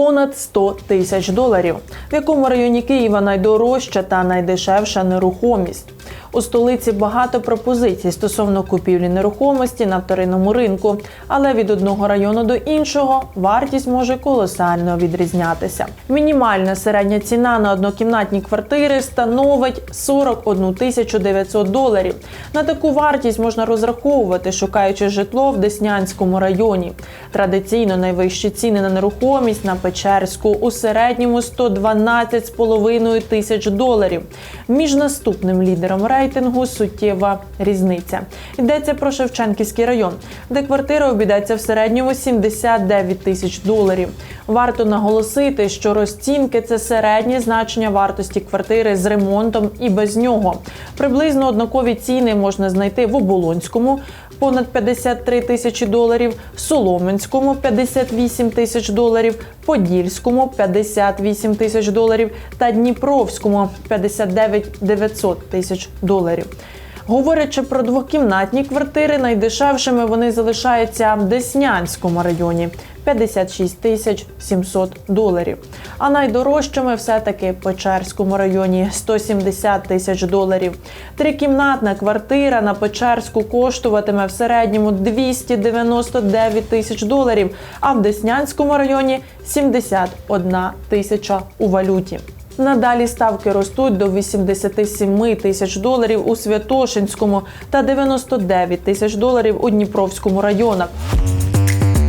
понад 100 тисяч доларів. В якому районі Києва найдорожча та найдешевша нерухомість? У столиці багато пропозицій стосовно купівлі нерухомості на вторинному ринку, але від одного району до іншого вартість може колосально відрізнятися. Мінімальна середня ціна на однокімнатні квартири становить 41 тисячу 900 доларів. На таку вартість можна розраховувати, шукаючи житло в Деснянському районі. Традиційно найвищі ціни на нерухомість на Печерську у середньому 112,5 тисяч доларів. Між наступним лідером рейтингу суттєва різниця. Йдеться про Шевченківський район, де квартира обійдеться в середньому 79 тисяч доларів. Варто наголосити, що розцінки це середнє значення вартості квартири з ремонтом і без нього. Приблизно однакові ціни можна знайти в Оболонському понад 53 тисячі доларів, Соломенському 58 тисяч доларів, Подільському 58 тисяч доларів та Дніпровському 59 900 тисяч доларів. Говорячи про двокімнатні квартири, найдешевшими вони залишаються в Деснянському районі 56 тисяч 700 доларів. А найдорожчими все-таки в Печерському районі 170 тисяч доларів. Трикімнатна квартира на Печерську коштуватиме в середньому 299 тисяч доларів, а в Деснянському районі 71 тисяча у валюті. Надалі ставки ростуть до 87 тисяч доларів у Святошинському та 99 тисяч доларів у Дніпровському районах.